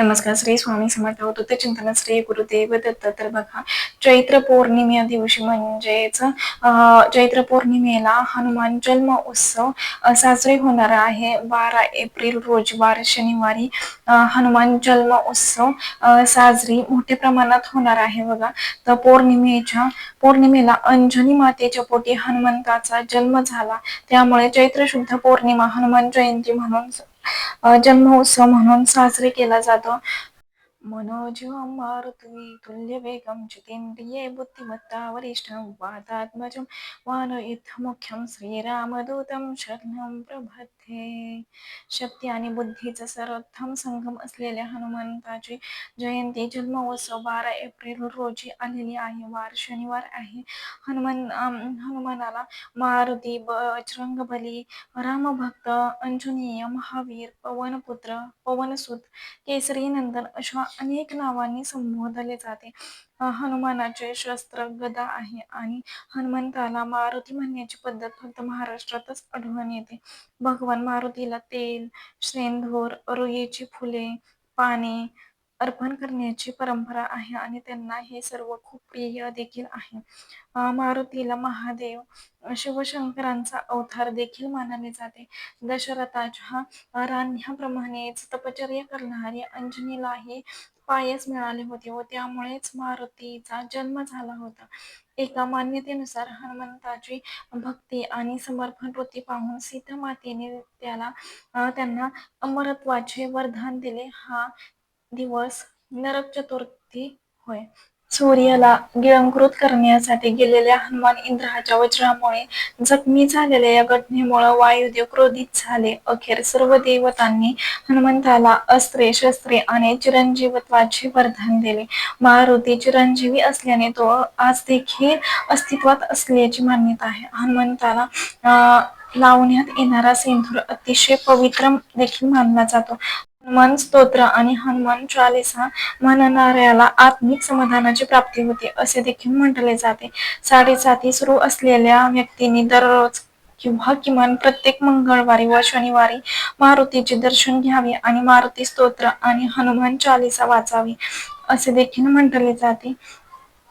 नमस्कार श्री स्वामी समर्थ होत चिंतन श्री गुरुदेव दत्त. तर बघा चैत्र पौर्णिमे दिवशी म्हणजेच चैत्र पौर्णिमेला हनुमान जन्म उत्सव साजरे होणार आहे. बारा एप्रिल रोजी वार शनिवारी हनुमान जन्म उत्सव साजरी मोठ्या प्रमाणात होणार आहे बघा. तर पौर्णिमेच्या पौर्णिमेला अंजनी मातेच्या पोटी हनुमंताचा जन्म झाला. त्यामुळे चैत्र शुद्ध पौर्णिमा हनुमान जयंती म्हणून जन्मोत्सव म्हणून साजरे केला जातो. मनोज मारुती तुल्य वेगम चितेंद्रिये बुद्धिमत्ता वरिष्ठं वातात्मजं वानयुद्धमुख्यं श्रीरामदूतं शरणं आहे शक्ती आणि बुद्धीचा सर्वोत्तम संगम असलेल्या हनुमंताची जयंती जन्मोत्सव बारा एप्रिल रोजी आलेली आहे. वार शनिवार आहे. हनुमान हनुमानाला मारुती बजरंगबली रामभक्त अंजनीय महावीर पवनपुत्र पवनसुत केसरी नंदन अशा अनेक नावांनी संबोधले जाते. हनुमानाचे शस्त्र गदा आहे आणि हनुमंताला मारुती म्हणण्याची पद्धत फक्त महाराष्ट्रातच आढळून येते. भगवान मारुतीला तेल शेंदूर रुईची फुले पाने अर्पण करण्याची परंपरा आहे आणि त्यांना हे सर्व खूप प्रिय देखील आहे. मारुतीला महादेव शिवशंकरांचा अवतार देखील मानले जाते. दशरथाच्या राण्याप्रमाणेच तपचर्या करणारी अंजनीलाही पायस मिळाले होते व त्यामुळेच मारुतीचा जन्म झाला होता. एका मान्यतेनुसार हनुमंताची भक्ती आणि समर्पण वृत्ती पाहून सीता मातेने त्याला त्यांना अमरत्वाचे वरदान दिले. हा दिवस नरक चतुर्थी होय. सूर्याला गिळंकृत करण्यासाठी गेलेल्या हनुमान इंद्राच्या वज्रामुळे जखमी झालेल्या या घटनेमुळे वायुदेव क्रोधित झाले. अखेर सर्व देवतांनी हनुमंताला अस्त्रे शस्त्रे आणि चिरंजीवत्वाचे वरदान दिले. मारुती चिरंजीवी असल्याने तो आज देखील अस्तित्वात असल्याची मान्यता आहे. हनुमंताला लावण्यात येणारा सिंधूर अतिशय पवित्र देखील मानला जातो. हनुमान स्तोत्र आणि हनुमान चालिसा म्हणणाऱ्याला आत्मिक समाधानाची प्राप्ती होते असे देखील म्हटले जाते. साडेसाती सुरू असलेल्या व्यक्तींनी दररोज किंवा किमान प्रत्येक मंगळवारी व शनिवारी मारुतीचे दर्शन घ्यावे आणि मारुती स्तोत्र आणि हनुमान चालिसा वाचावी असे देखील म्हटले जाते.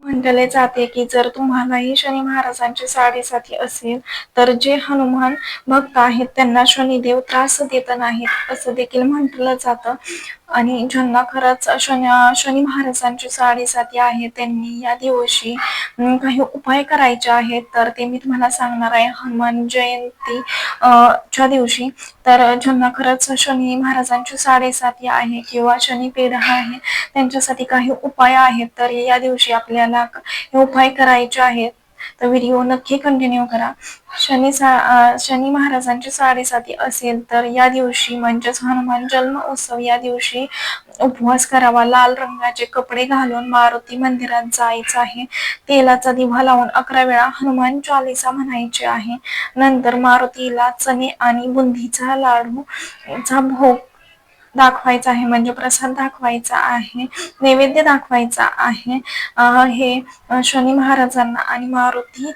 म्हटले जाते की जर तुम्हालाही शनी महाराजांची साडेसाती असेल तर जे हनुमान भक्त आहेत त्यांना शनिदेव त्रास देत नाहीत असं देखील म्हटलं जातं. आणि ज्यांना खरंच शनी शनी महाराजांची साडेसाती आहे त्यांनी या दिवशी काही उपाय करायचे आहेत तर ते मी तुम्हाला सांगणार आहे. हनुमान जयंती च्या दिवशी तर ज्यांना खरंच शनी महाराजांची साडेसाती आहे किंवा शनी पेढा आहे त्यांच्यासाठी काही उपाय आहेत तर या दिवशी आपल्याला हे उपाय करायचे आहेत. तर व्हिडिओ नक्की कंटिन्यू करा. शनी सा शनी महाराजांची साडेसाती असेल तर या दिवशी म्हणजेच हनुमान जन्म उत्सव या दिवशी उपवास करावा. लाल रंगाचे कपडे घालून मारुती मंदिरात जायचं आहे. तेलाचा दिवा लावून अकरा वेळा हनुमान चालिसा म्हणायचे आहे. नंतर मारुतीला चणे आणि बुंदीचा लाडू चा भोग दाखवायचा आहे म्हणजे प्रसाद दाखवायचा आहे नैवेद्य दाखवायचा आहे. हे शनी महाराजांना आणि मारुती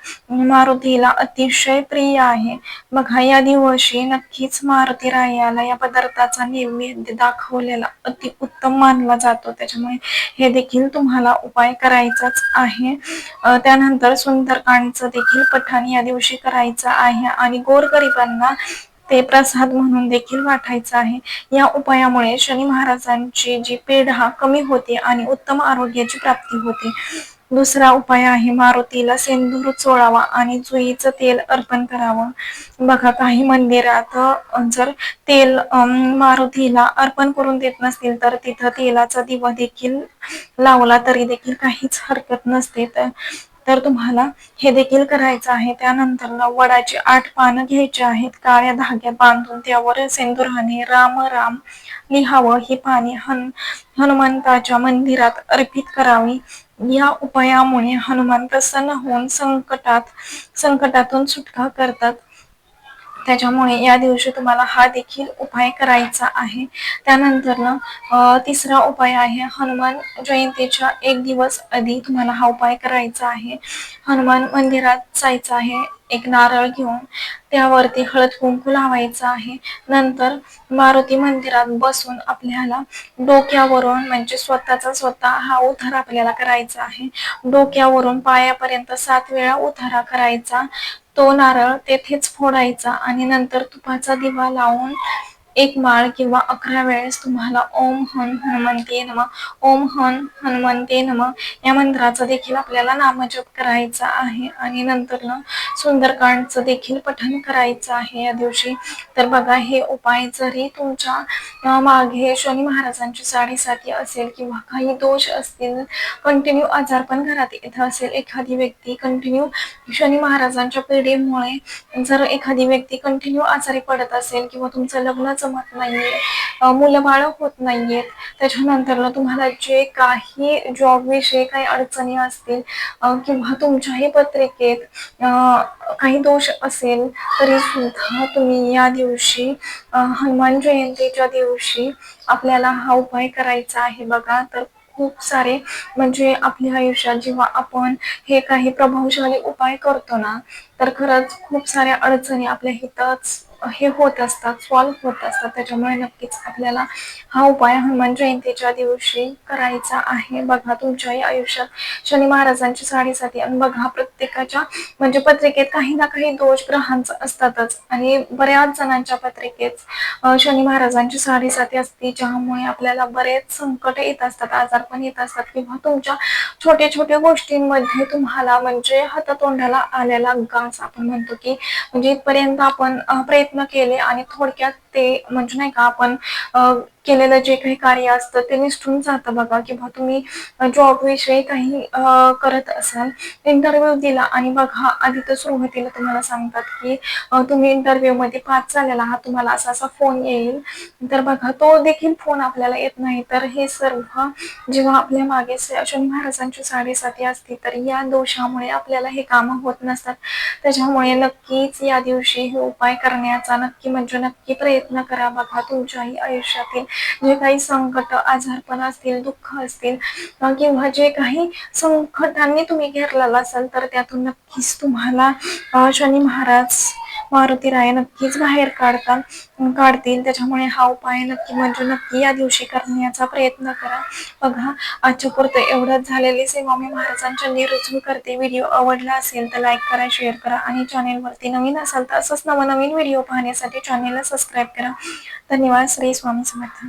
मारुतीला अतिशय प्रिय आहे. बघा या दिवशी नक्कीच मारुती रायाला या पदार्थाचा नैवेद्य दाखवलेला अति उत्तम मानला जातो. त्याच्यामुळे हे देखील तुम्हाला उपाय करायचाच आहे. त्यानंतर सुंदरकांडचं देखील पठण या दिवशी करायचं आहे. आणि गोरगरिबांना ते प्रसाद म्हणून देखील वाटायचं आहे. या उपायामुळे शनी महाराजांची जी पेढा कमी होते आणि उत्तम आरोग्याची प्राप्ती होते. दुसरा उपाय आहे मारुतीला सेंदूर चोळावा आणि जुईचं तेल अर्पण करावं. बघा काही मंदिरात जर तेल मारुतीला अर्पण करून देत नसतील तर तिथं तेलाचा दिवा देखील लावला तरी देखील काहीच हरकत नसते. तर तर तुम्हाला हे देखील करायचं आहे. त्यानंतर वडाची आठ पानं घ्यायची आहेत. काळ्या धाग्या बांधून त्यावर सेंदुराने राम राम लिहावं. ही पाने हन हनुमंताच्या मंदिरात अर्पित करावी. या उपायामुळे हनुमान प्रसन्न होऊन संकटात संकटातून सुटका करतात. त्याच्यामुळे या दिवशी तुम्हाला हा देखील उपाय करायचा आहे. त्यानंतर ना तिसरा उपाय आहे हनुमान जयंतीच्या एक दिवस आधी तुम्हाला हा उपाय करायचा आहे. हनुमान मंदिरात जायचं आहे एक नारळ घेऊन. त्यावरती हळद कुंकू लावायचा आहे. नंतर मारुती मंदिरात बसून आपल्याला डोक्यावरून म्हणजे स्वतःचा स्वतः हा उतारा आपल्याला करायचा आहे. डोक्यावरून पायापर्यंत सात वेळा उतारा करायचा. तो नारळ तेथेच फोडायचा आणि नंतर तुपाचा दिवा लावून एक माळ किंवा अकरा वेळेस तुम्हाला ओम हन हनुमंते नम ओम हन हनुमंते नम या मंत्राचा देखील आपल्याला नामजप करायचा आहे. आणि नंतर ना सुंदरकांडचं देखील पठण करायचं आहे या दिवशी. तर बघा हे उपाय जरी तुमच्या मागे शनी महाराजांची साडेसाती असेल किंवा काही दोष असतील कंटिन्यू आजार पण घरात येत असेल. एखादी व्यक्ती कंटिन्यू शनी महाराजांच्या पिढीमुळे जर एखादी व्यक्ती कंटिन्यू आजारी पडत असेल किंवा तुमचं लग्नच जमत नाहीये. मुलं बाळ होत नाहीयेत. त्याच्यानंतर तुम्हाला जे काही जॉब विषयी काही अडचणी असतील किंवा तुमच्याही पत्रिकेत काही दोष असेल तरी सुद्धा तुम्ही या दिवशी हनुमान जयंतीच्या दिवशी आपल्याला हा उपाय करायचा आहे बघा. तर खूप सारे म्हणजे आपल्या आयुष्यात जेव्हा आपण हे काही प्रभावशाली उपाय करतो ना तर खरंच खूप साऱ्या अडचणी आपल्या हितच हे होत असतात सॉल्व्ह होत असतात. त्याच्यामुळे नक्कीच आपल्याला हा उपाय हनुमान जयंतीच्या दिवशी करायचा आहे. बघा तुमच्याही आयुष्यात शनी महाराजांची साडेसाती आणि बघा प्रत्येकाच्या म्हणजे पत्रिकेत काही ना काही दोष ग्रहांचा असतातच. आणि बऱ्याच जणांच्या पत्रिकेत शनी महाराजांची साडेसाती असते ज्यामुळे आपल्याला बरेच संकट येत असतात आजार पण येत असतात. किंवा तुमच्या छोट्या छोट्या गोष्टींमध्ये तुम्हाला म्हणजे हातातोंडाला आलेला गास आपण म्हणतो की म्हणजे इथपर्यंत आपण प्रयत्न केले आणि थोडक्यात ते म्हणजे नाही का आपण केलेलं जे काही कार्य असतं ते निसटून जातं बघा किंवा तुम्ही जॉब विषयी काही करत असाल. इंटरव्ह्यू दिला आणि बघा आधी तर सुरुवातीला तुम्हाला सांगतात की तुम्ही इंटरव्ह्यू मध्ये पास झालेला आहात तुम्हाला असा असा फोन येईल. तर बघा तो देखील फोन आपल्याला येत नाही. तर हे सर्व जेव्हा आपल्या मागे शनी महाराजांची साडेसाती असते तर या दोषामुळे आपल्याला हे काम होत नसतात. त्याच्यामुळे नक्कीच या दिवशी हे उपाय करण्यात करण्याचा नक्की म्हणजे नक्की प्रयत्न करा बघा तुमच्याही आयुष्यातील जे काही संकट आजारपण असतील दुःख असतील किंवा जे काही संकटांनी तुम्ही घेरलेला असाल तर त्यातून नक्कीच तुम्हाला शनी महाराज मारुती राय नक्कीच बाहेर काढतात. काढतील. त्याच्यामुळे हा उपाय नक्की म्हणजे नक्की या दिवशी करण्याचा प्रयत्न करा. बघा आजच्या पुरतं एवढंच झालेली सेवा मी महाराजांच्या निरुचून करते. व्हिडिओ आवडला असेल तर लाईक करा शेअर करा आणि चॅनेलवरती नवीन असाल तर असंच नवनवीन व्हिडिओ पाहण्यासाठी चॅनेलला सबस्क्राईब करा. धन्यवाद. श्री स्वामी समर्थ.